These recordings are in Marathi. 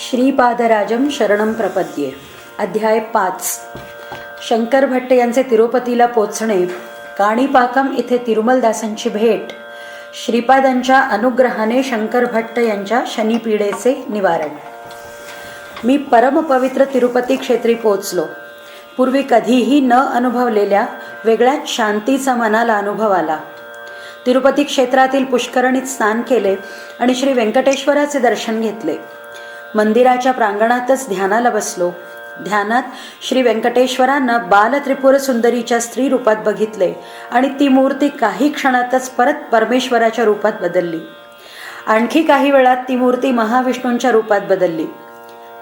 श्रीपादराजम शरणम प्रपद्ये. अध्याय पाच. शंकर भट्ट यांचे तिरुपतीला पोचणे. काणीपाकम इथे तिरुमलदासांची भेट. श्रीपादांच्या अनुग्रहाने शंकर भट्ट यांच्या शनिपीडेचे निवारण. मी परमपवित्र तिरुपती क्षेत्री पोचलो. पूर्वी कधीही न अनुभवलेल्या वेगळ्याच शांतीचा मनाला अनुभव आला. तिरुपती क्षेत्रातील पुष्करणीत स्नान केले आणि श्री व्यंकटेश्वराचे दर्शन घेतले. मंदिराच्या प्रांगणातच ध्यानाला बसलो. ध्यानात श्री व्यंकटेश्वरांना बालत्रिपुर सुंदरीच्या स्त्री रूपात बघितले आणि ती मूर्ती काही क्षणातच परत परमेश्वराच्या रूपात बदलली. आणखी काही वेळात ती मूर्ती महाविष्णूंच्या रूपात बदलली.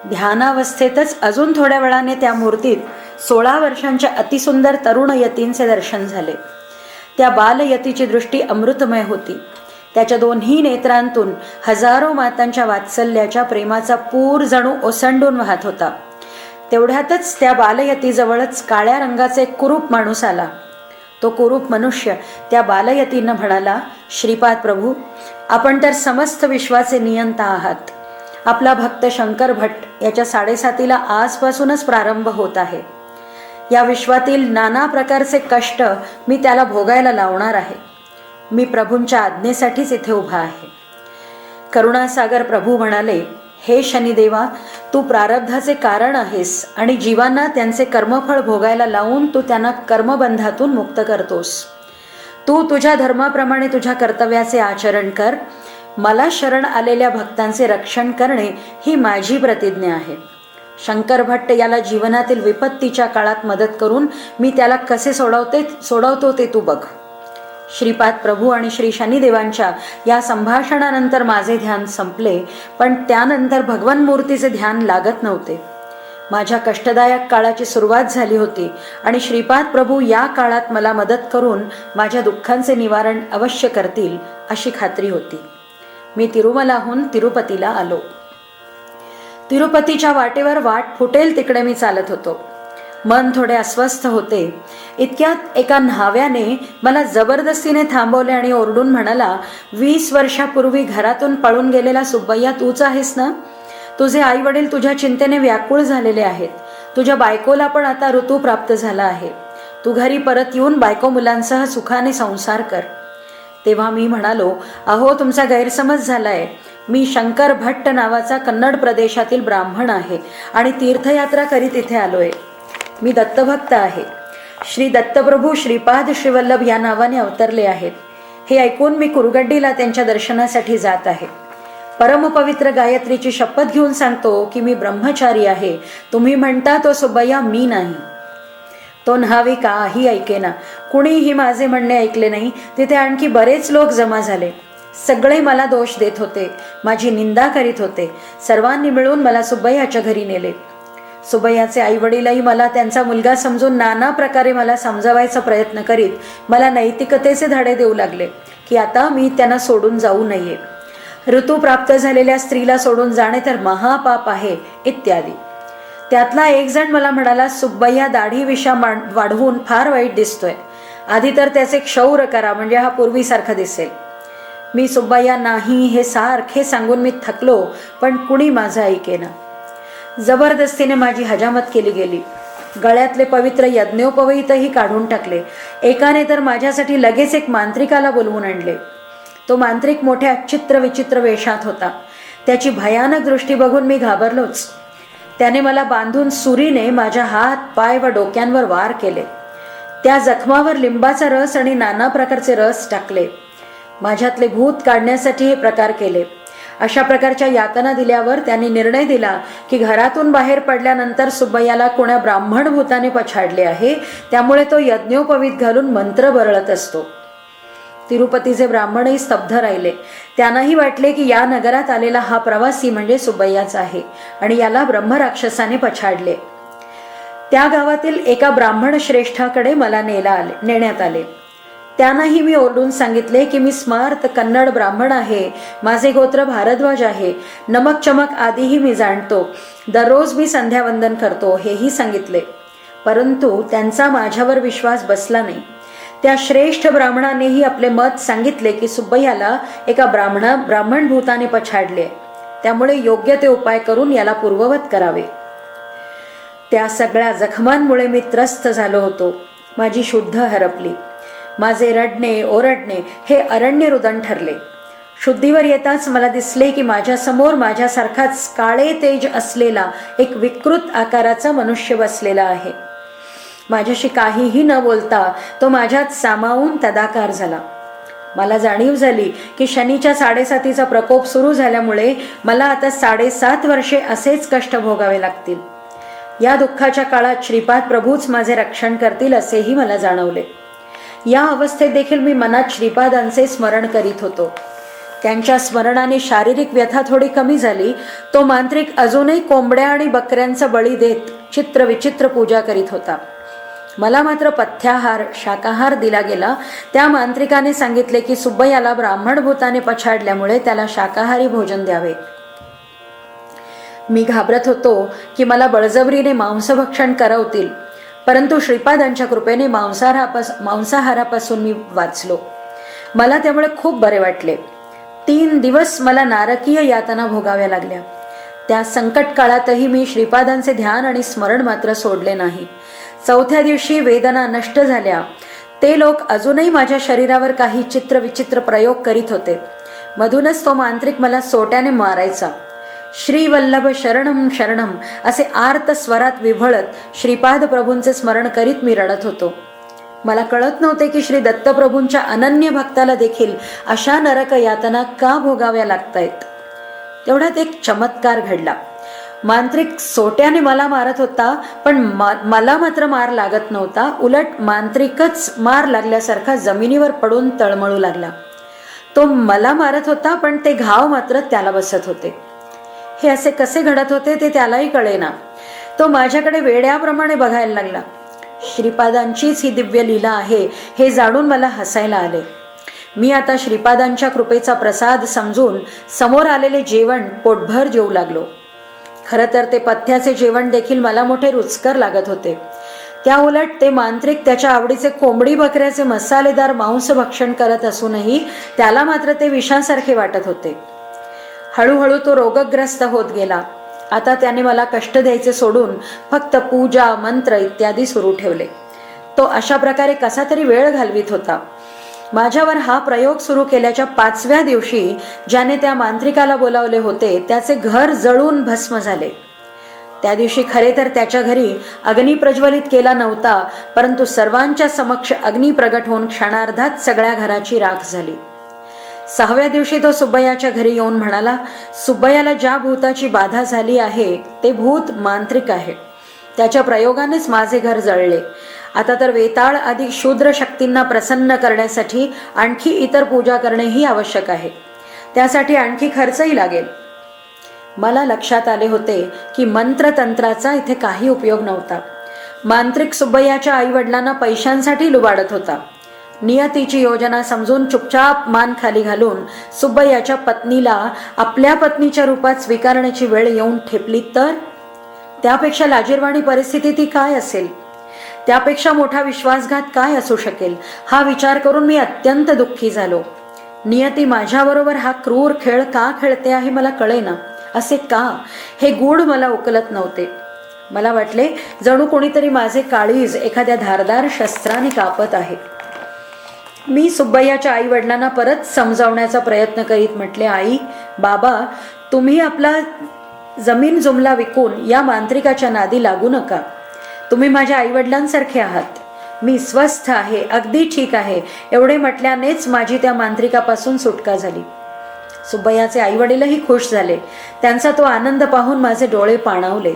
ध्यानावस्थेतच अजून थोड्या वेळाने त्या मूर्तीत सोळा वर्षांच्या अतिसुंदर तरुण यतींचे दर्शन झाले. त्या बालयतीची दृष्टी अमृतमय होती. त्याच्या दोन्ही नेत्रांतून हजारो मातांच्या वात्सल्याच्या प्रेमाचा पूर जणू ओसंडून वाहत होता. तेवढ्यातच त्या बालयतीजवळच काळ्या रंगाचा एक कुरूप माणूस आला. तो कुरूप मनुष्य त्या बालयतीनं म्हणाला श्रीपाद प्रभू आपण तर समस्त विश्वाचे नियंता आहात. आपला भक्त शंकर भट्ट याच्या साडेसातीला आजपासूनच प्रारंभ होत आहे. या विश्वातील नाना प्रकारचे कष्ट मी त्याला भोगायला लावणार आहे. मी प्रभूंच्या आज्ञेसाठीच इथे उभा आहे. करुणासागर प्रभू म्हणाले हे शनिदेवा तू प्रारब्धाचे कारण आहेस आणि जीवांना त्यांचे कर्मफळ भोगायला लावून तू त्यांना कर्मबंधातून मुक्त करतोस. तू तुझ्या धर्माप्रमाणे तुझ्या कर्तव्याचे आचरण कर. मला शरण आलेल्या भक्तांचे रक्षण करणे ही माझी प्रतिज्ञा आहे. शंकर भट्ट याला जीवनातील विपत्तीच्या काळात मदत करून मी त्याला कसे सोडवते सोडवतो ते तू बघ. श्रीपाद प्रभू आणि श्री शनिदेवांच्या या संभाषणानंतर माझे ध्यान संपले पण त्यानंतर भगवान मूर्तीचे ध्यान लागत नव्हते. माझ्या कष्टदायक काळाची सुरुवात झाली होती आणि श्रीपाद प्रभू या काळात मला मदत करून माझ्या दुःखांचे निवारण अवश्य करतील अशी खात्री होती. मी तिरुमलाहून तिरुपतीला आलो. तिरुपतीच्या वाटेवर वाट फुटेल तिकडे मी चालत होतो. मन थोडे अस्वस्थ होते. इतक्यात एका न्हाव्याने मला जबरदस्तीने थांबवले आणि ओरडून म्हणाला वीस वर्षापूर्वी घरातून पळून गेलेला सुब्बय्या तूच आहेस ना? तुझे आई वडील तुझ्या चिंतेने व्याकुळ झालेले आहेत. तुझ्या बायकोला पण आता ऋतू प्राप्त झाला आहे. तू घरी परत येऊन बायको मुलांसह सुखाने संसार कर. तेव्हा मी म्हणालो अहो तुमचा गैरसमज झालाय. मी शंकर भट्ट नावाचा कन्नड प्रदेशातील ब्राह्मण आहे आणि तीर्थयात्रा करीत इथे आलोय. मी दत्तभक्त आहे. श्री दत्तप्रभू श्रीपाद श्रीवल्लभ या नावाने अवतरले आहेत. हे ऐकून मी कुरगड्डीला त्यांच्या दर्शनासाठी जात आहे. परमपवित्र गायत्रीची शपथ घेऊन सांगतो की मी ब्रह्मचारी आहे. तुम्ही म्हणता तो सुबया मी नाही. तो न्हावी काही ऐकेना. कुणीही माझे म्हणणे ऐकले नाही. तिथे आणखी बरेच लोक जमा झाले. सगळे मला दोष देत होते. माझी निंदा करीत होते. सर्वांनी मिळून मला सुब्बयाच्या घरी नेले. सुबैयाचे आई वडीलही मला त्यांचा मुलगा समजून नाना प्रकारे मला समजावायचा प्रयत्न करीत मला नैतिकतेचे धडे देऊ लागले की आता मी त्यांना सोडून जाऊ नये. ऋतू प्राप्त झालेल्या स्त्रीला सोडून जाणे तर महापाप आहे इत्यादी. त्यातला एक जण मला म्हणाला सुब्बय्या दाढी विषा वाढवून फार वाईट दिसतोय. आधी तर त्याचे क्षौर करा म्हणजे हा पूर्वीसारखा दिसेल. मी सुब्बय्या नाही हे सारखे सांगून मी थकलो पण कुणी माझं ऐकेना. जबरदस्तीने माझी हजामत केली गेली. गळ्यातले पवित्र यज्ञोपवीतही काढून टाकले. एकाने तर माझ्यासाठी लगेच एक मांत्रिकाला बोलवून आणले. तो मांत्रिक मोठ्या चित्र विचित्र वेशात होता. त्याची भयानक दृष्टी बघून मी घाबरलोच. त्याने मला बांधून सुरीने माझ्या हात पाय व डोक्यांवर वार केले. त्या जखमावर लिंबाचा रस आणि नाना प्रकारचे रस टाकले. माझ्यातले भूत काढण्यासाठी हे प्रकार केले. अशा प्रकारच्या यातना दिल्यावर त्यांनी निर्णय दिला की घरातून बाहेर पडल्यानंतर सुब्बय्याला कोण्या ब्राह्मण भूताने पछाडले आहे त्यामुळे तो यज्ञोपवीत घालून मंत्र बरळत असतो. तिरुपतीचे ब्राह्मणही स्तब्ध राहिले. त्यांनाही वाटले की या नगरात आलेला हा प्रवासी म्हणजे सुबैयाचा आहे आणि याला ब्रह्मराक्षसाने पछाडले. त्या गावातील एका ब्राह्मण श्रेष्ठाकडे मला नेला आले नेण्यात आले. त्यांनाही मी ओरडून सांगितले की मी स्मार्त कन्नड ब्राह्मण आहे. माझे गोत्र भारद्वाज आहे. नमक चमक आधीही मी जाणतो. दररोज मी संध्यावंदन करतो हेही सांगितले. परंतु त्यांचा माझ्यावर विश्वास बसला नाही. त्या श्रेष्ठ ब्राह्मणानेही आपले मत सांगितले की सुब्बय्याला एका ब्राह्मणा ब्राह्मण भूताने पछाडले. त्यामुळे योग्य ते उपाय करून याला पूर्ववत करावे. त्या सगळ्या जखमांमुळे मी त्रस्त झालो होतो. माझी शुद्ध हरपली. माझे रडणे ओरडणे हे अरण्य रुदन ठरले. शुद्धीवर येताच मला दिसले की माझ्यासमोर माझ्यासारखाच काळे तेज असलेला एक विकृत आकाराचा मनुष्य बसलेला आहे. माझ्याशी काहीही न बोलता तो माझ्यात सामावून तदाकार झाला. मला जाणीव झाली की शनीच्या साडेसातीचा प्रकोप सुरू झाल्यामुळे मला आता साडेसात वर्षे असेच कष्ट भोगावे लागतील. या दुःखाच्या काळात श्रीपाद प्रभूच माझे रक्षण करतील असेही मला जाणवले. या अवस्थेत देखील मी मनात श्रीपादांचे स्मरण करीत होतो. त्यांच्या स्मरणाने शारीरिक व्यथा थोडी कमी झाली. तो मांत्रिक अजूनही कोंबड्या आणि बकऱ्यांचा बळी देत चित्र विचित्र पूजा करीत होता. मला मात्र पथ्याहार शाकाहार दिला गेला. त्या मांत्रिकाने सांगितले की सुब्बयाला ब्राह्मण भूताने पछाडल्यामुळे त्याला शाकाहारी भोजन द्यावे. मी घाबरत होतो की मला बळजबरीने मांसभक्षण करवतील. परंतु श्रीपादांच्या कृपेने मांसाहारापास मांसाहारापासून मी वाचलो. मला त्यामुळे खूप बरे वाटले. तीन दिवस मला नारकीय यातना भोगाव्या लागल्या. त्या संकट काळातही मी श्रीपादांचे ध्यान आणि स्मरण मात्र सोडले नाही. चौथ्या दिवशी वेदना नष्ट झाल्या. ते लोक अजूनही माझ्या शरीरावर काही चित्र विचित्र प्रयोग करीत होते. मधूनच तो मांत्रिक मला सोट्याने मारायचा. श्रीवल्लभ शरणम शरणम असे आर्त स्वरात विभळत श्रीपाद प्रभूंचे स्मरण करीत मी रडत होतो. मला कळत नव्हते की श्री दत्तप्रभूंच्या अनन्य भक्ताला देखील अशा नरक यातना का भोगाव्या लागतायत? तेवढ्यात एक चमत्कार घडला. मांत्रिक सोट्याने मला मारत होता पण मला मात्र मार लागत नव्हता. उलट मांत्रिकच मार लागल्यासारखा जमिनीवर पडून तळमळू लागला. तो मला मारत होता पण ते घाव मात्र त्याला बसत होते. हे असे कसे घडत होते ते त्यालाही कळेना. तो माझ्याकडे वेड्याप्रमाणे बघायला लागला. श्रीपादांचीच ही दिव्य लीला आहे हे जाणून मला हसायला आले. मी आता श्रीपादांच्या कृपेचा प्रसाद समजून समोर आलेले जेवण पोटभर जेवू लागलो. खरं तर ते पथ्याचे जेवण देखील मला मोठे रुचकर लागत होते. त्या उलट ते मांत्रिक त्याच्या आवडीचे कोंबडी बकऱ्याचे मसालेदार मांस भक्षण करत असूनही त्याला मात्र ते विषासारखे वाटत होते. हळूहळू तो रोगग्रस्त होत गेला. आता त्याने मला कष्ट द्यायचे सोडून फक्त पूजा मंत्र इत्यादी सुरू ठेवले. तो अशा प्रकारे कसा तरी वेळ घालवित होता. माझ्यावर हा प्रयोग सुरू केल्याच्या पाचव्या दिवशी ज्याने त्या मांत्रिकाला बोलावले होते त्याचे घर जळून भस्म झाले. त्या दिवशी खरे तर त्याच्या घरी अग्नी प्रज्वलित केला नव्हता परंतु सर्वांच्या समक्ष अग्नी प्रगट होऊन क्षणार्धात सगळ्या घराची राख झाली. सहाव्या दिवशी तो सुब्बयाच्या घरी येऊन म्हणाला सुब्बयाला ज्या भूताची बाधा झाली आहे ते भूत मांत्रिक आहे. त्याच्या प्रयोगानेच माझे घर जळले. आता तर वेताळ आदी शूद्र शक्तींना प्रसन्न करण्यासाठी आणखी इतर पूजा करणेही आवश्यक आहे. त्यासाठी आणखी खर्चही लागेल. मला लक्षात आले होते की मंत्रतंत्राचा इथे काही उपयोग नव्हता. मांत्रिक सुब्बयाच्या आईवडिलांना पैशांसाठी लुबाडत होता. नियतीची योजना समजून चुपचाप मान खाली घालून सुब्बय्याच्या पत्नीला आपल्या पत्नीच्या रूपात स्वीकारण्याची वेळ येऊन ठेपली तर? त्यापेक्षा लाजीरवाणी परिस्थिती ती काय असेल? त्यापेक्षा मोठा विश्वासघात काय असू शकेल? हा विचार करून मी अत्यंत दुःखी झालो. नियती माझ्याबरोबर हा क्रूर खेळ का खेळते आहे मला कळेना. असे का? हे गूढ मला उकलत नव्हते. मला वाटले जणू कोणीतरी माझे काळीज एखाद्या धारदार शस्त्राने कापत आहे. मी सुब्बय्याच्या आई वडिलांना परत समजावण्याचा प्रयत्न करीत म्हटले आई बाबा तुम्ही आपला जमीन जुमला विकून या मांत्रिकाच्या नादी लागू नका. तुम्ही माझ्या आई वडिलांसारखे आहात. मी स्वस्थ आहे अगदी ठीक आहे. एवढे म्हटल्यानेच माझी त्या मांत्रिकापासून सुटका झाली. सुब्बैयाचे आई वडीलही खुश झाले. त्यांचा तो आनंद पाहून माझे डोळे पाणावले.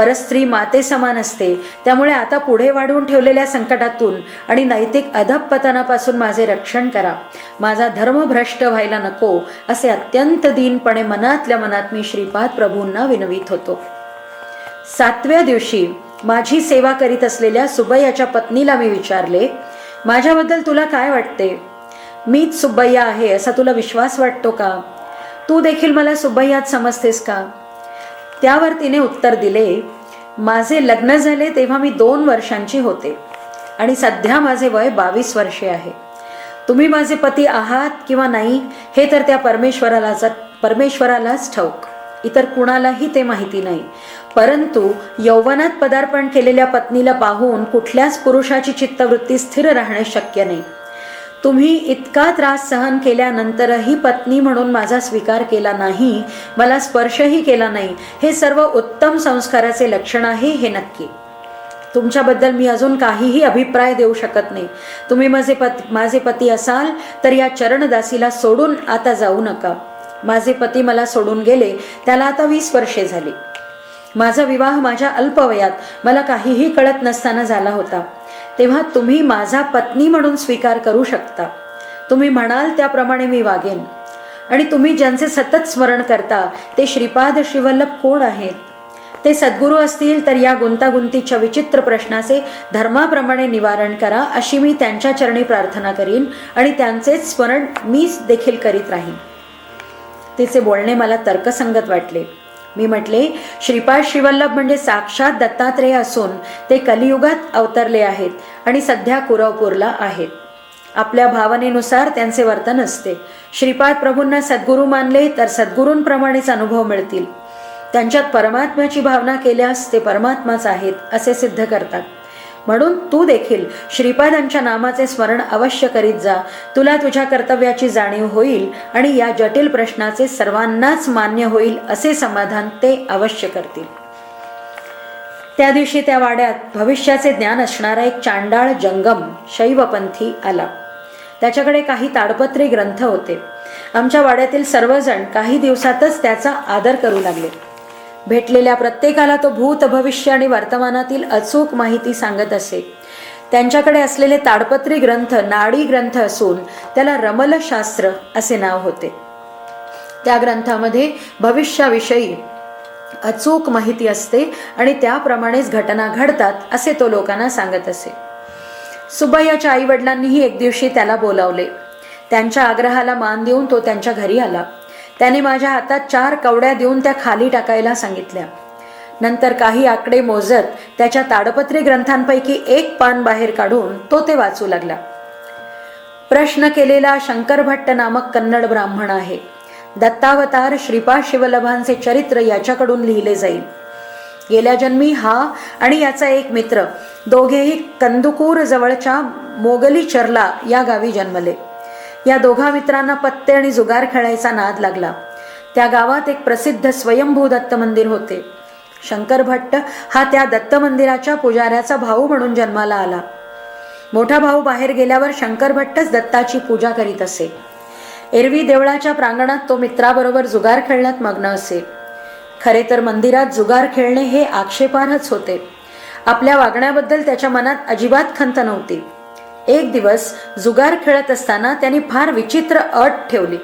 परस्त्री माते समान असते. त्यामुळे आता पुढे वाढवून ठेवलेल्या संकटातून आणि नैतिक अधपतनापासून माझे रक्षण करा. माझा धर्म भ्रष्ट व्हायला नको असे अत्यंत दीनपणे मनातल्या मनात मी श्रीपाद प्रभूंना विनवित होतो. सातव्या दिवशी माझी सेवा करीत असलेल्या सुबैयाच्या पत्नीला मी विचारले माझ्याबद्दल तुला काय वाटते? मीच सुब्बय्या आहे असा तुला विश्वास वाटतो का? तू देखील मला सुब्बय्यात समजतेस का? त्यावर तिने उत्तर दिले माझे लग्न झाले तेव्हा मी दोन वर्षांची होते आणि सध्या माझे वय बावीस वर्षे आहे. तुम्ही माझे पती आहात किंवा नाही हे तर त्या परमेश्वरालाच परमेश्वरालाच ठाऊक. इतर कुणालाही ते माहिती नाही. परंतु यौवनात पदार्पण केलेल्या पत्नीला पाहून कुठल्याच पुरुषाची चित्तवृत्ती स्थिर राहणे शक्य नाही. तुम्ही इतका त्रास सहन केल्यानंतरही पत्नी म्हणून माझा स्वीकार केला नाही मला स्पर्शही केला नाही हे सर्व उत्तम संस्काराचे लक्षण आहे हे नक्की. तुमच्याबद्दल मी अजून काहीही अभिप्राय देऊ शकत नाही. तुम्ही माझे पत माझे पती असाल तर या चरणदासीला सोडून आता जाऊ नका. माझे पती मला सोडून गेले त्याला आता वीस वर्षे झाली. माझा विवाह माझ्या अल्पवयात मला काहीही कळत नसताना झाला होता. तेव्हा तुम्ही माझा पत्नी म्हणून स्वीकार करू शकता. तुम्ही म्हणाल त्याप्रमाणे मी वागेन. आणि तुम्ही ज्यांचे सतत स्मरण करता ते श्रीपाद श्रीवल्लभ कोण आहेत? ते सद्गुरू असतील तर या गुंतागुंतीच्या विचित्र प्रश्नाचे धर्माप्रमाणे निवारण करा अशी मी त्यांच्या चरणी प्रार्थना करीन आणि त्यांचेच स्मरण मीच देखील करीत राहीन. तिचे बोलणे मला तर्कसंगत वाटले. मी म्हटले श्रीपाद श्रीवल्लभ म्हणजे साक्षात दत्तात्रेय असून ते कलियुगात अवतरले आहेत आणि सध्या कुरवपूरला आहेत. आपल्या भावनेनुसार त्यांचे वर्तन असते. श्रीपाद प्रभूंना सद्गुरू मानले तर सद्गुरूंप्रमाणेच अनुभव मिळतील. त्यांच्यात परमात्म्याची भावना केल्यास ते परमात्माच आहेत असे सिद्ध करतात. म्हणून तू देखील श्रीपादांच्या नामाचे स्मरण अवश्य करीत जा. तुला तुझ्या कर्तव्याची जाणीव होईल आणि या जटिल प्रश्नाचे सर्वांनाच मान्य होईल असे समाधान ते अवश्य करतील. त्या दिवशी त्या वाड्यात भविष्याचे ज्ञान असणारा एक चांडाळ जंगम शैवपंथी आला. त्याच्याकडे काही ताडपत्री ग्रंथ होते. आमच्या वाड्यातील सर्वजण काही दिवसातच त्याचा आदर करू लागले. भेटलेल्या प्रत्येकाला तो भूत भविष्य आणि वर्तमानातील अचूक माहिती सांगत असे. त्यांच्याकडे असलेले ताडपत्री ग्रंथ नाडी ग्रंथ असून त्याला रमलशास्त्र असे नाव होते. त्या ग्रंथामध्ये भविष्याविषयी अचूक माहिती असते आणि त्याप्रमाणेच घटना घडतात असे तो लोकांना सांगत असे. सुबैयाच्या आई वडिलांनीही एक दिवशी त्याला बोलावले. त्यांच्या आग्रहाला मान देऊन तो त्यांच्या घरी आला. त्याने माझ्या हातात चार कवड्या देऊन त्या खाली टाकायला सांगितल्या. नंतर काही आकडे मोजत त्याच्या ताडपत्री ग्रंथांपैकी एक पान बाहेर काढून तो ते वाचू लागला. प्रश्न केलेला शंकरभट्ट नामक कन्नड ब्राह्मण आहे. दत्तावतार श्रीपाद शिवलभांचे चरित्र याच्याकडून लिहिले जाईल. गेल्या जन्मी हा आणि याचा एक मित्र दोघेही कंदुकूर जवळच्या मोगली चरला या गावी जन्मले. या दोघा मित्रांना पत्ते आणि जुगार खेळायचा नाद लागला. त्या गावात एक प्रसिद्ध स्वयंभू दत्त मंदिर होते. शंकर भट्ट हा त्या दत्त मंदिराच्या पुजाऱ्याचा भाऊ म्हणून जन्माला आला. मोठा भाऊ बाहेर गेल्यावर शंकर भट्टच दत्ताची पूजा करीत असे. एरवी देवळाच्या प्रांगणात तो मित्राबरोबर जुगार खेळण्यात मग्न असे. खरे तर मंदिरात जुगार खेळणे हे आक्षेपार्हच होते. आपल्या वागण्याबद्दल त्याच्या मनात अजिबात खंत नव्हती. एक दिवस जुगार खेळत असताना त्यांनी फार विचित्र अट ठेवली.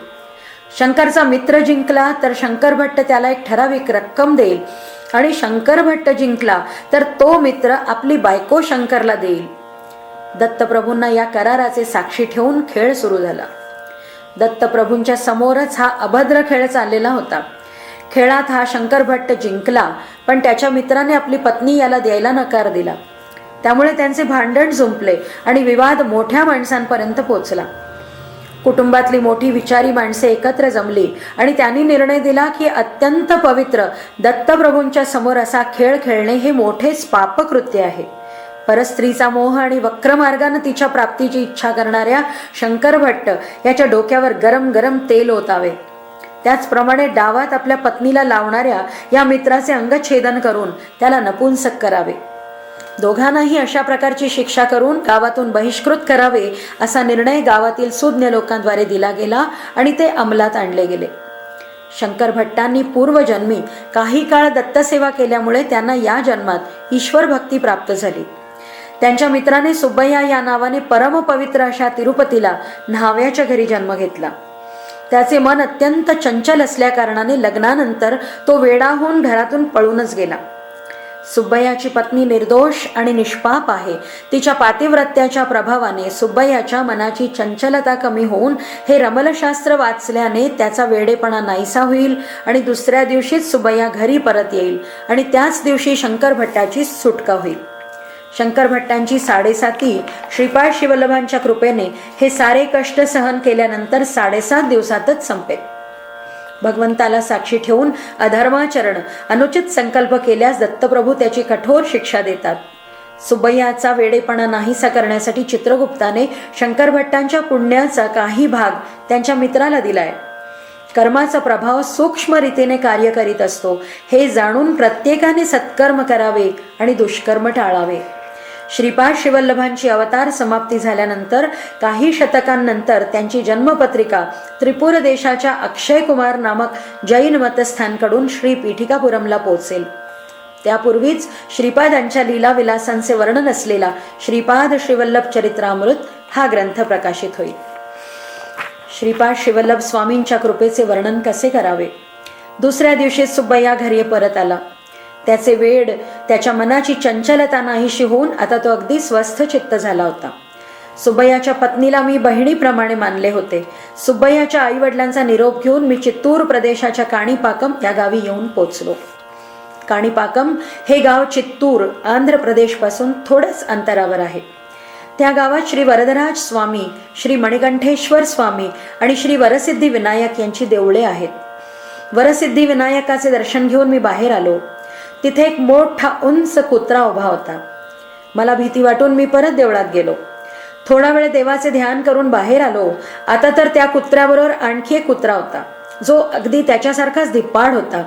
शंकरचा मित्र जिंकला तर शंकर भट्ट त्याला एक ठराविक रक्कम देईल आणि शंकर भट्ट जिंकला तर तो मित्र आपली बायको शंकरला देईल. दत्तप्रभूंना या कराराचे साक्षी ठेवून खेळ सुरू झाला. दत्तप्रभूंच्या समोरच हा अभद्र खेळ चाललेला होता. खेळात हा शंकर भट्ट जिंकला पण त्याच्या मित्राने आपली पत्नी याला द्यायला नकार दिला. त्यामुळे त्यांचे भांडण जुंपले आणि विवाद मोठ्या माणसांपर्यंत पोचला. कुटुंबातली मोठी विचारी माणसे एकत्र जमली आणि त्यांनी निर्णय दिला की अत्यंत पवित्र दत्तप्रभूंच्या समोर असा खेळ खेळणे हे मोठेच पापकृत्य आहे. परस्त्रीचा मोह आणि वक्रमार्गानं तिच्या प्राप्तीची इच्छा करणाऱ्या शंकर भट्ट याच्या डोक्यावर गरम गरम तेल ओतावे. त्याचप्रमाणे डावात आपल्या पत्नीला लावणाऱ्या या मित्राचे अंगछेदन करून त्याला नपुंसक करावे. दोघांनाही अशा प्रकारची शिक्षा करून गावातून बहिष्कृत करावे असा निर्णय गावातील सुज्ञ लोकांद्वारे दिला गेला आणि ते अंमलात आणले गेले. शंकर भट्टांनी पूर्वजन्मी काही काळ दत्तसेवा केल्यामुळे त्यांना या जन्मात ईश्वर भक्ती प्राप्त झाली. त्यांच्या मित्राने सुब्बय्या या नावाने परमपवित्र अशा तिरुपतीला न्हाव्याच्या घरी जन्म घेतला. त्याचे मन अत्यंत चंचल असल्या कारणाने लग्नानंतर तो वेडाहून घरातून पळूनच गेला. सुब्बयाची पत्नी निर्दोष आणि निष्पाप आहे. तिच्या पातिव्रत्याच्या प्रभावाने सुब्बयाच्या मनाची चंचलता कमी होऊन हे रमलशास्त्र वाचल्याने त्याचा वेडेपणा नाहीसा होईल आणि दुसऱ्या दिवशीच सुब्बया घरी परत येईल आणि त्याच दिवशी शंकर भट्टाची सुटका होईल. शंकर भट्टांची साडेसाती श्रीपाद शिवल्लभांच्या कृपेने हे सारे कष्ट सहन केल्यानंतर साडेसात दिवसातच संपेल. भगवंताला साक्षी ठेवून अधर्माचरण अनुचित संकल्प केल्यास दत्तप्रभू त्याची कठोर शिक्षा देतात. सुबैयाचा वेडेपणा नाहीसा करण्यासाठी चित्रगुप्ताने शंकर भट्टांच्या पुण्याचा काही भाग त्यांच्या मित्राला दिलाय. कर्माचा प्रभाव सूक्ष्म रीतीने कार्य करीत असतो. हे जाणून प्रत्येकाने सत्कर्म करावे आणि दुष्कर्म टाळावे. श्रीपाद शिवल्लभांची अवतार समाप्ती झाल्यानंतर काही शतकांनंतर त्यांची जन्मपत्रिका त्रिपुर देशाच्या अक्षय कुमार नामक जैन मतस्थांकडून श्री पीठिकापुरमला पोहोचेल. त्यापूर्वीच श्रीपादांच्या लीला विलासांचे वर्णन असलेला श्रीपाद श्रीवल्लभ चरित्रामृत हा ग्रंथ प्रकाशित होईल. श्रीपाद शिवल्लभ स्वामींच्या कृपेचे वर्णन कसे करावे? दुसऱ्या दिवशी सुब्बय्या घरी परत आला. त्याचे वेड त्याच्या मनाची चंचलता नाहीशी होऊन आता तो अगदी स्वस्थ चित्त झाला होता. सुब्बय्याच्या पत्नीला मी बहिणीप्रमाणे मानले होते. सुब्बय्याच्या आईवडिलांचा निरोप घेऊन मी चित्तूर प्रदेशाच्या काणीपाकम या गावी येऊन पोचलो. काणीपाकम हे गाव चित्तूर आंध्र प्रदेशपासून थोड्याच अंतरावर आहे. त्या गावात श्री वरदराज स्वामी श्री मणिकंठेश्वर स्वामी आणि श्री वरसिद्धी विनायक यांची देवळे आहेत. वरसिद्धी विनायकाचे दर्शन घेऊन मी बाहेर आलो. तिथे एक मोठा उंच कुत्रा उभा होता. मला भीती वाटून मी परत देवळात गेलो. थोडा वेळ देवाचे ध्यान करून बाहेर आलो. आता तर त्या कुत्र्याबरोबर आणखी एक कुत्रा होता जो अगदी त्याच्यासारखाच धिप्पाड होता.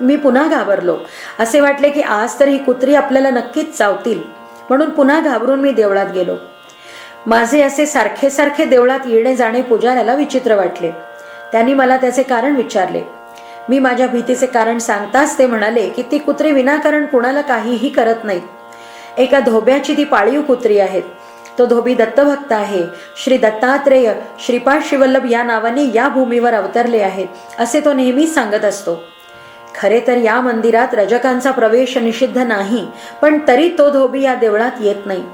मी पुन्हा घाबरलो. असे वाटले की आज तर ही कुत्री आपल्याला नक्कीच चावतील. म्हणून पुन्हा घाबरून मी देवळात गेलो. माझे असे सारखे सारखे देवळात येणे जाणे पुजाऱ्याला विचित्र वाटले. त्यांनी मला त्याचे कारण विचारले. मी माझ्या भीतीचे कारण सांगताच ते म्हणाले की ती कुत्री विनाकारण कुणाला काहीही करत नाहीत. एका धोब्याची ती पाळीव कुत्री आहेत. तो धोबी दत्तभक्त आहे. श्री दत्तात्रेय श्रीपाद शिवल्लभ या नावाने या भूमीवर अवतरले आहेत असे तो नेहमीच सांगत असतो. खरे तर या मंदिरात रजकांचा प्रवेश निषिद्ध नाही पण तरी तो धोबी या देवळात येत नाही.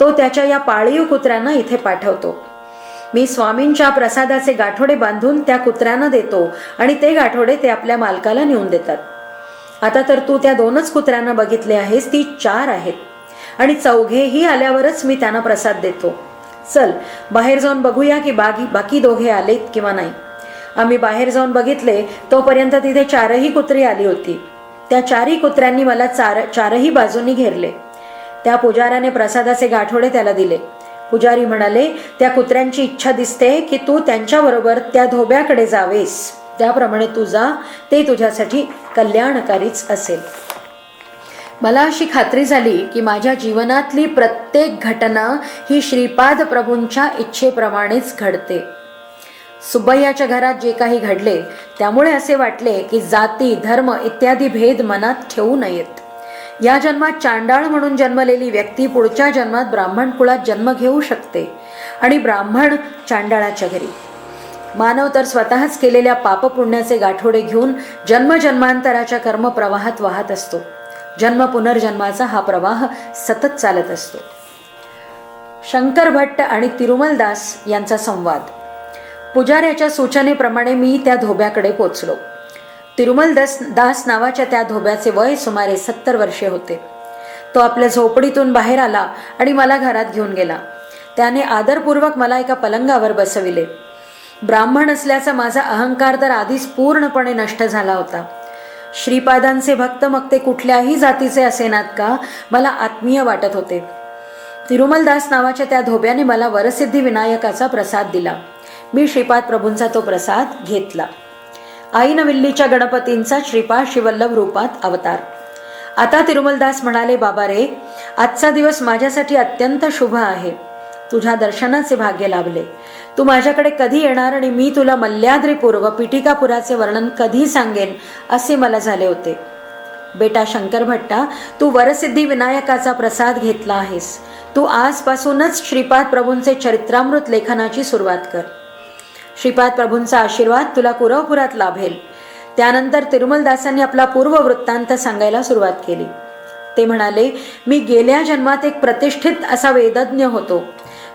तो त्याच्या या पाळीव कुत्र्यांना इथे पाठवतो. मी स्वामींच्या प्रसादाचे गाठोडे बांधून त्या कुत्र्यांना देतो आणि ते गाठोडे ते आपल्या मालकाला नेऊन देतात. आता तर तू त्या दोनच कुत्र्यांना बघितले आहेस ती चार आहेत. आणि चौघेही आल्यावरच मी त्यांना प्रसाद देतो. चल बाहेर जाऊन बघूया की बागी बाकी दोघे आलेत किंवा नाही. आम्ही बाहेर जाऊन बघितले तोपर्यंत तिथे चारही कुत्री आली होती. त्या चारही कुत्र्यांनी मला चार चारही बाजूंनी घेरले. त्या पुजाऱ्याने प्रसादाचे गाठोडे त्याला दिले. पुजारी म्हणाले त्या कुत्र्यांची इच्छा दिसते की तू त्यांच्याबरोबर त्या धोब्याकडे जावेस. त्याप्रमाणे तू जा ते तुझ्यासाठी कल्याणकारीच असेल. मला अशी खात्री झाली की माझ्या जीवनातली प्रत्येक घटना ही श्रीपाद प्रभूंच्या इच्छेप्रमाणेच घडते. सुब्बय्याच्या घरात जे काही घडले त्यामुळे असे वाटले की जाती धर्म इत्यादी भेद मनात ठेवू नयेत. या जन्मात चांडाळ म्हणून जन्मलेली व्यक्ती पुढच्या जन्मात ब्राह्मण कुळात जन्म घेऊ शकते. आणि ब्राह्मण चांडाळाच्या घरी. मानव तर स्वतःच केलेल्या पापपुण्याचे गाठोडे घेऊन जन्मजन्मांतराच्या कर्मप्रवाहात वाहत असतो. जन्म पुनर्जन्माचा हा प्रवाह सतत चालत असतो. शंकर भट्ट आणि तिरुमलदास यांचा संवाद. पुजाऱ्याच्या सूचनेप्रमाणे मी त्या धोब्याकडे पोचलो. तिरुमल दास दास नावाच्या त्या धोब्याचे वय सुमारे सत्तर वर्षे होते. तो आपल्या झोपडीतून बाहेर आला आणि मला घरात घेऊन गेला. त्याने आदरपूर्वक मला एका पलंगावर बसविले. ब्राह्मण असल्याचा माझा अहंकार तर आधीच पूर्णपणे नष्ट झाला होता. श्रीपादांचे भक्त मग ते कुठल्याही जातीचे असेनात का मला आत्मीय वाटत होते. तिरुमलदास नावाच्या त्या धोब्याने मला वरसिद्धी विनायकाचा प्रसाद दिला. मी श्रीपाद प्रभूंचा तो प्रसाद घेतला. आईनविल्लीच्या गणपतींचा श्रीपाद शिवल्लभ रूपात अवतार. आता तिरुमलदास म्हणाले बाबा रे आजचा दिवस माझ्यासाठी अत्यंत शुभ आहे. तुझ्या दर्शनाचे भाग्य लाभले. तू माझ्याकडे कधी येणार आणि मी तुला मल्ल्याद्रीपूर्व पिटिकापुराचे वर्णन कधी सांगेन असे मला झाले होते. बेटा शंकर भट्टा तू वरसिद्धी विनायकाचा प्रसाद घेतला आहेस. तू आजपासूनच श्रीपाद प्रभूंचे चरित्रामृत लेखनाची सुरुवात कर. श्रीपाद प्रभूंचा आशीर्वाद तुला कुरवपुरात लाभेल. त्यानंतर तिरुमलदासांनी आपला पूर्व वृत्तांत सांगायला सुरुवात केली. ते म्हणाले मी गेल्या जन्मात एक प्रतिष्ठित असा वेदज्ञ होतो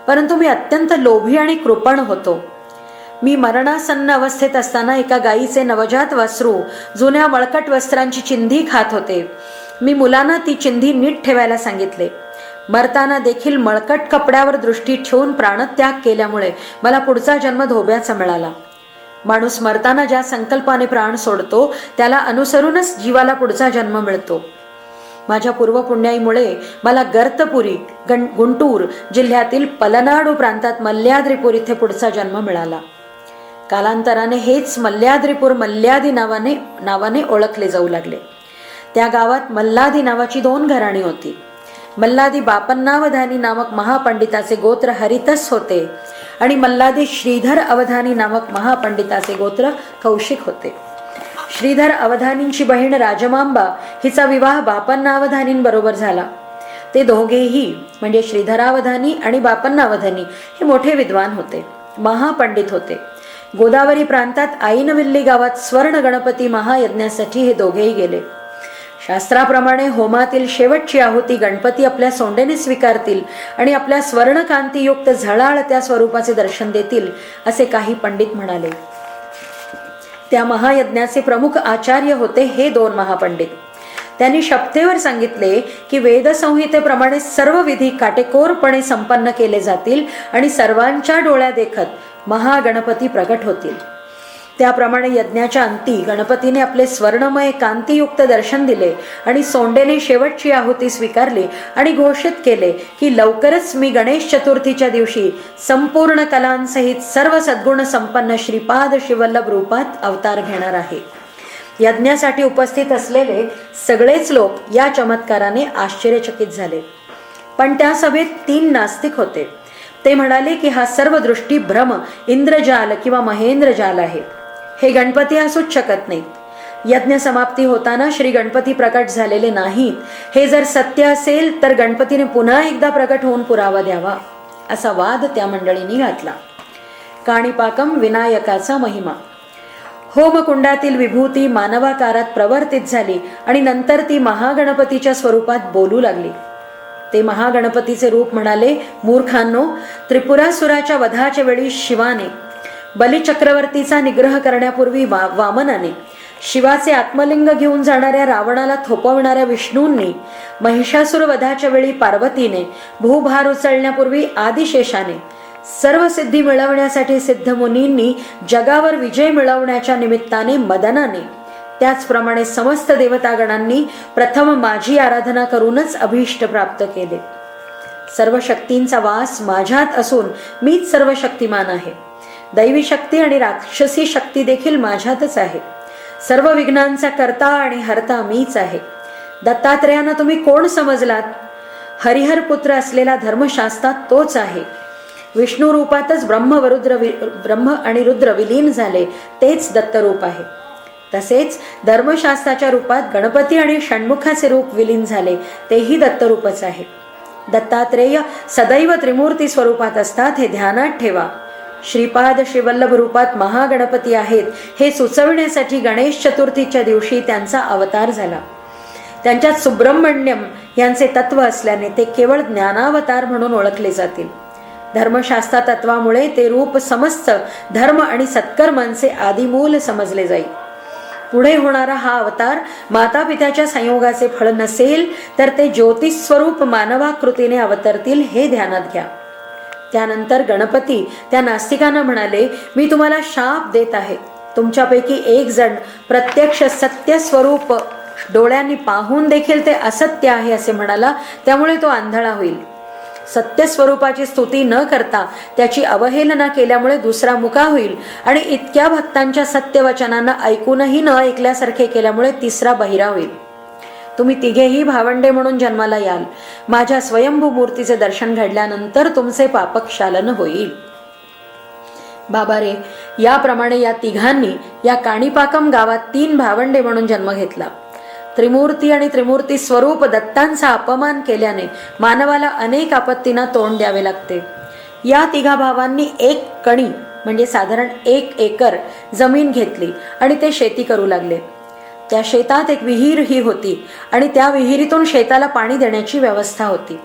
परंतु मी अत्यंत लोभी आणि कृपण होतो. मी मरणासन्न अवस्थेत असताना एका गायीचे नवजात वस्त्रू जुन्या मळकट वस्त्रांची चिंधी खात होते. मी मुलांना ती चिंधी नीट ठेवायला सांगितले. मरताना देखील मळकट कपड्यावर दृष्टी ठेवून प्राणत्याग केल्यामुळे मला पुढचा जन्म धोब्याचा मिळाला. माणूस मरताना ज्या संकल्पाने प्राण सोडतो त्याला अनुसरूनच जीवाला पुढचा जन्म मिळतो. माझ्या पूर्वपुण्याईमुळे मला गर्तपुरी गण गुंटूर जिल्ह्यातील पलनाडू प्रांतात मल्ल्याद्रीपूर इथे पुढचा जन्म मिळाला. कालांतराने हेच मल्ल्याद्रीपूर मल्ल्यादी नावाने नावाने ओळखले जाऊ लागले. त्या गावात मल्लादी नावाची दोन घराणी होती. मल्लादी बापन्नावधानी नामक महापंडिताचे गोत्र हरितस होते. आणि मल्लादी श्रीधर अवधानी नामक महापंडिताचे गोत्र कौशिक होते. श्रीधर अवधानींची बहीण राजमांबा हिचा विवाह बापन्नावधानींबरोबर झाला. ते दोघेही म्हणजे श्रीधरावधानी आणि बापन्नावधानी हे मोठे विद्वान होते. महापंडित होते. गोदावरी प्रांतात आईनविल्ली गावात स्वर्ण गणपती महायज्ञासाठी हे दोघेही गेले. शास्त्राप्रमाणे होमातील शेवटची आहुती गणपती आपल्या सोंडेने स्वीकारतील आणि आपल्या स्वर्णकांतीयुक्त झळाळ त्या स्वरूपाचे दर्शन देतील असे काही पंडित म्हणाले. त्या महायज्ञाचे प्रमुख आचार्य होते हे दोन महापंडित. त्यांनी शपथेवर सांगितले की वेदसंहितेप्रमाणे सर्व विधी काटेकोरपणे संपन्न केले जातील आणि सर्वांच्या डोळ्या देखत महागणपती प्रगट होतील. त्याप्रमाणे यज्ञाच्या अंती गणपतीने आपले स्वर्णमय कांतीयुक्त दर्शन दिले आणि सोंडेने शेवटची आहुती स्वीकारली आणि घोषित केले की लवकरच मी गणेश चतुर्थीच्या दिवशी संपूर्ण कलांसहित सर्व सद्गुण संपन्न श्रीपाद शिवल्लभ रूपात अवतार घेणार आहे. यज्ञासाठी उपस्थित असलेले सगळेच लोक या चमत्काराने आश्चर्यचकित झाले. पण त्या सभेत तीन नास्तिक होते. ते म्हणाले की हा सर्व दृष्टी भ्रम इंद्रजाल किंवा महेंद्रजाल आहे. हे गणपती असूच शकत नाहीत. यज्ञ समाप्ती होताना श्री गणपती प्रकट झालेले नाहीत. हे जर सत्य असेल तर गणपतीने पुन्हा एकदा प्रकट होऊन पुरावा द्यावा असा वाद त्या मंडळींनी घातला. काणीपाकम विनायकाचा महिमा. होमकुंडातील विभूती मानवाकारात प्रवर्तित झाली आणि नंतर ती महागणपतीच्या स्वरूपात बोलू लागली. ते महागणपतीचे रूप म्हणाले मूर्खांनो त्रिपुरासुराच्या वधाच्या वेळी शिवाने बलिचक्रवर्तीचा निग्रह करण्यापूर्वी वा वामनाने शिवाचे आत्मलिंग घेऊन जाणाऱ्या रावणाला थोपवणाऱ्या विष्णूंनी महिषासुर वधाच्या वेळी पार्वतीने भूभार उचलण्यापूर्वी आदिशेषाने सर्व सिद्धी मिळवण्यासाठी सिद्ध मुनींनी जगावर विजय मिळवण्याच्या निमित्ताने मदनाने त्याचप्रमाणे समस्त देवतागणांनी प्रथम माझी आराधना करूनच अभीष्ट प्राप्त केले. सर्व शक्तींचा वास माझ्यात असून मीच सर्व शक्तिमान आहे. दैवी शक्ती आणि राक्षसी शक्ती देखील माझ्यातच आहे. सर्व विघ्नांचा करता आणि हरता मीच आहे. दत्तात्रेयांना तुम्ही कोण समजलात? हरिहर पुत्र असलेला धर्मशास्त्रात तोच आहे. विष्णू रूपातच ब्रह्म व रुद्र वि ब्रह्म आणि रुद्र विलीन झाले तेच दत्तरूप आहे. तसेच धर्मशास्त्राच्या रूपात गणपती आणि षण्मुखाचे रूप विलीन झाले तेही दत्तरूपच आहे. दत्तात्रेय सदैव त्रिमूर्ती स्वरूपात असतात हे ध्यानात ठेवा. श्रीपाद श्रीवल्लभ रूपात महागणपती आहेत. हे सुचविण्यासाठी गणेश चतुर्थीच्या दिवशी त्यांचा अवतार झाला. त्यांच्यात सुब्रह्मण्यम यांचे तत्व असल्याने ते केवळ ज्ञानावतार म्हणून ओळखले जातील. धर्मशास्त्र तत्वामुळे ते रूप समस्त धर्म आणि सत्कर्मांचे आदिमूल समजले जाईल. पुढे होणारा हा अवतार माता पित्याच्या संयोगाचे फळ नसेल तर ते ज्योतिष स्वरूप मानवाकृतीने अवतरतील हे ध्यानात घ्या. त्यानंतर गणपती त्या नास्तिकांना म्हणाले मी तुम्हाला शाप देत आहे. तुमच्यापैकी एक जण प्रत्यक्ष सत्य स्वरूप डोळ्यांनी पाहून देखील ते असत्य आहे असे म्हणाला त्यामुळे तो आंधळा होईल. सत्य स्वरूपाची स्तुती न करता त्याची अवहेलना केल्यामुळे दुसरा मुका होईल आणि इतक्या भक्तांच्या सत्यवचनांना ऐकूनही न ऐकल्यासारखे केल्यामुळे तिसरा बहिरा होईल. तुम्ही तिघेही भावंडे म्हणून जन्माला याल. माझ्या स्वयंभू मूर्तीचे दर्शन घडल्यानंतर तुमचे पापक्षालन होईल. बाबा रे याप्रमाणे या तिघांनी या काणीपाकम गावात तीन भावंडे म्हणून जन्म घेतला. त्रिमूर्ती आणि त्रिमूर्ती स्वरूप दत्तांचा अपमान केल्याने मानवाला अनेक आपत्तींना तोंड द्यावे लागते. या तिघा भावांनी एक कणी म्हणजे साधारण एक एकर जमीन घेतली आणि ते शेती करू लागले. त्या शेतात एक विहीर ही होती आणि त्या विहिरीतून शेताला पाणी देण्याची व्यवस्था होती.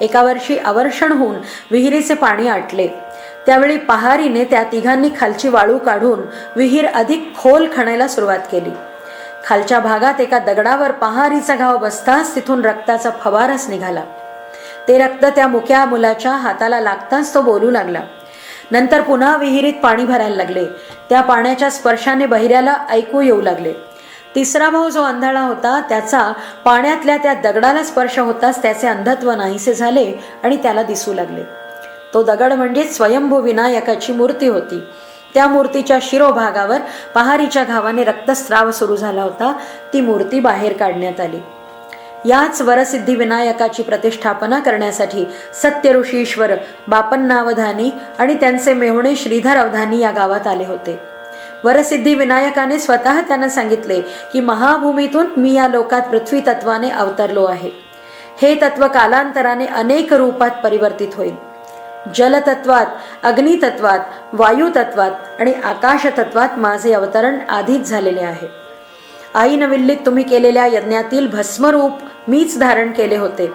एका वर्षी अवर्षण होऊन विहिरीचे पाणी आटले. त्यावेळी पहारीने त्या तिघांनी खालची वाळू काढून विहीर अधिक खोल खणायला सुरुवात केली. खालच्या भागात एका दगडावर पहारीचा घाव बसताच तिथून रक्ताचा फवारच निघाला. ते रक्त त्या मुक्या मुलाच्या हाताला लागताच तो बोलू लागला. नंतर पुन्हा विहिरीत पाणी भरायला लागले. त्या पाण्याच्या स्पर्शाने बहिऱ्याला ऐकू येऊ लागले. तिसरा भाऊ जो अंधाळा होता त्याचा पाण्यातल्या त्या दगडाला स्पर्श होताच त्याचे अंधत्व नाहीसे झाले आणि त्याला दिसू लागले. तो दगड म्हणजे स्वयंभू विनायकाची मूर्ती होती. त्या मूर्तीच्या शिरोभागावर पहारीच्या घावाने रक्तस्राव सुरू झाला होता. ती मूर्ती बाहेर काढण्यात आली. याच वरसिद्धी विनायकाची प्रतिष्ठापना करण्यासाठी सत्य ऋषीश्वर बापन्नावधानी आणि त्यांचे मेहुणे श्रीधर अवधानी या गावात आले होते. वरसिद्धी विनायकाने स्वतः त्यांना सांगितले की महाभूमीतून मी या लोकात पृथ्वी तत्वाने अवतरलो आहे. हे तत्व कालांतराने अनेक रूपात परिवर्तित होईल. जलतत्वात अग्नितत्वात वायुतत्वात आणि आकाशतत्वात माझे अवतरण आधीच झालेले आहे. आई नविल्लीत तुम्ही केलेल्या यज्ञातील भस्मरूप मीच धारण केले होते.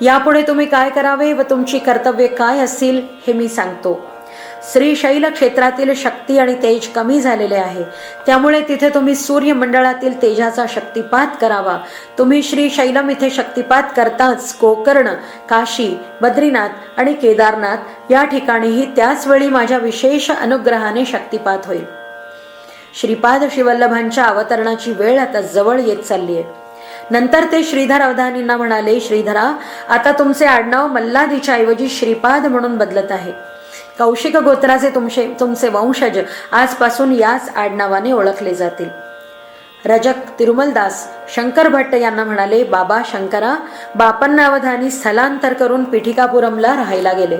यापुढे तुम्ही काय करावे व तुमची कर्तव्ये काय असतील हे मी सांगतो. श्रीशैल क्षेत्रातील शक्ती आणि तेज कमी झालेले आहे. त्यामुळे तिथे तुम्ही सूर्यमंडळातील तेजाचा शक्तिपात करावा. तुम्ही श्रीशैलम इथे शक्तिपात करताच गोकर्ण काशी बद्रीनाथ आणि केदारनाथ या ठिकाणीही त्याचवेळी माझ्या विशेष अनुग्रहाने शक्तिपात होईल. श्रीपाद शिवल्लभांच्या अवतरणाची वेळ आता जवळ येत चालली आहे नंतर ते श्रीधर अवधानींना म्हणाले श्रीधरा आता तुमचे आडनाव मल्लादीच्या ऐवजी श्रीपाद म्हणून बदलत आहे. कौशिक गोत्राचे तुमचे तुमचे वंशज आजपासून याच आडनावाने ओळखले जातील. रजक तिरुमलदास शंकर भट्ट यांना म्हणाले बाबा शंकरा बापांना अवधानी स्थलांतर करून पिठिकापुरमला राहायला गेले.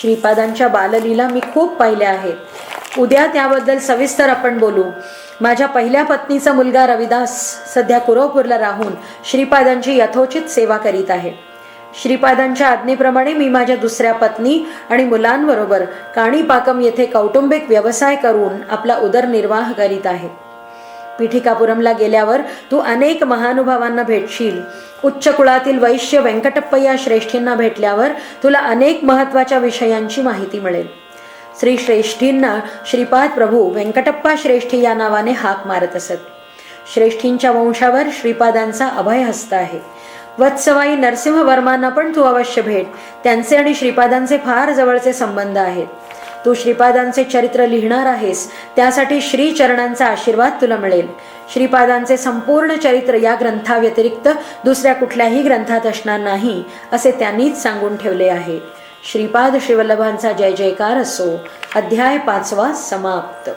श्रीपादांच्या बाललीला मी खूप पाहिल्या आहेत उद्या त्याबद्दल सविस्तर आपण बोलू. माझ्या पहिल्या पत्नीचा मुलगा रविदास सध्या कुरवपूरला राहून श्रीपादांची यथोचित सेवा करीत आहे. श्रीपादांच्या आज्ञेप्रमाणे मी माझ्या दुसऱ्या पत्नी आणि मुलांबरोबर काणीपाकम येथे कौटुंबिक व्यवसाय करून आपला उदरनिर्वाह करीत आहे. पिठिकापुरमला गेल्यावर तू अनेक महानुभावांना भेटशील. उच्च कुळातील वैश्य व्यंकटप्पय्या श्रेष्ठींना भेटल्यावर तुला अनेक महत्त्वाच्या विषयांची माहिती मिळेल. श्री श्रेष्ठींना श्रीपाद प्रभू व्यंकटप्पा श्रेष्ठी या नावाने हाक मारत असत. श्रेष्ठींच्या वंशावर श्रीपादांचा अभय हस्त आहे. वत्सवाई नरसिंहवर्मांना पण तू अवश्य भेट. त्यांचे आणि श्रीपादांचे फार जवळचे संबंध आहेत. तू श्रीपादांचे चरित्र लिहिणार आहेस. त्यासाठी श्रीचरणांचा आशीर्वाद तुला मिळेल. श्रीपादांचे संपूर्ण चरित्र या ग्रंथाव्यतिरिक्त दुसऱ्या कुठल्याही ग्रंथात असणार नाही असे त्यांनीच सांगून ठेवले आहे. श्रीपाद शिवल्लभांचा जय जयकार असो. अध्याय पाचवा समाप्त.